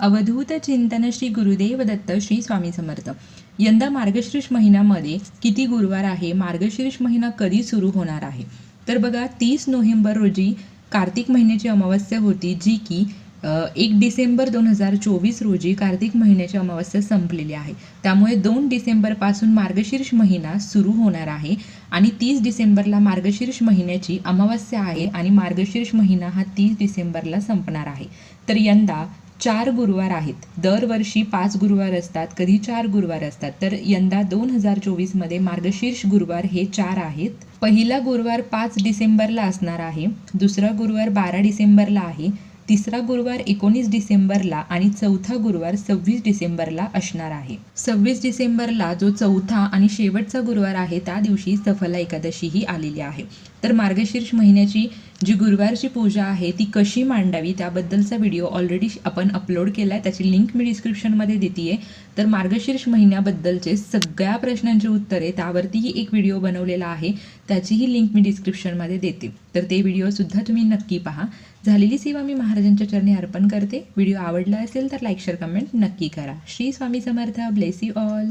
अवधूत चिंतन श्री गुरुदेव दत्त श्री स्वामी समर्थ. यंदा मार्गशीर्ष महिन्यामध्ये किती गुरुवार आहे मार्गशीर्ष महिना कधी सुरू होणार आहे? तर बघा तीस नोव्हेंबर रोजी कार्तिक महिन्याची अमावस्या होती जी की एक डिसेंबर दोन हजार चोवीस रोजी कार्तिक महिन्याची अमावस्या संपलेली आहे. त्यामुळे दोन डिसेंबरपासून मार्गशीर्ष महिना सुरू होणार आहे आणि तीस डिसेंबरला मार्गशीर्ष महिन्याची अमावस्या आहे आणि मार्गशीर्ष महिना हा तीस डिसेंबरला संपणार आहे. तर यंदा चार गुरुवार आहेत. दरवर्षी पाच गुरुवार असतात कधी चार गुरुवार असतात. तर यंदा दोन हजार चोवीसमध्ये मार्गशीर्ष गुरुवार हे चार आहेत. पहिला गुरुवार पाच डिसेंबरला असणार आहे. दुसरा गुरुवार बारा डिसेंबरला आहे. तिसरा गुरुवार एकोणीस डिसेंबरला आणि चौथा गुरुवार सव्वीस डिसेंबरला असणार आहे. सव्वीस डिसेंबरला जो चौथा आणि शेवटचा गुरुवार आहे त्या दिवशी सफला एकादशी ही आलेली आहे. तर मार्गशीर्ष महिन्याची जी गुरुवारची पूजा आहे ती कशी मांडावी त्याबद्दलचा व्हिडिओ ऑलरेडी आपण अपलोड केला आहे त्याची लिंक मी डिस्क्रिप्शनमध्ये देते आहे तर मार्गशीर्ष महिन्याबद्दलचे सगळ्या प्रश्नांची उत्तरे त्यावरतीही एक व्हिडिओ बनवलेला आहे. त्याचीही लिंक मी डिस्क्रिप्शनमध्ये देते. तर ते व्हिडिओसुद्धा तुम्ही नक्की पहा. झालेली सेवा मी महाराजांच्या चरणी अर्पण करते. व्हिडिओ आवडला असेल तर लाईक शेअर कमेंट नक्की करा. Shri Swami Samarth. Bless you all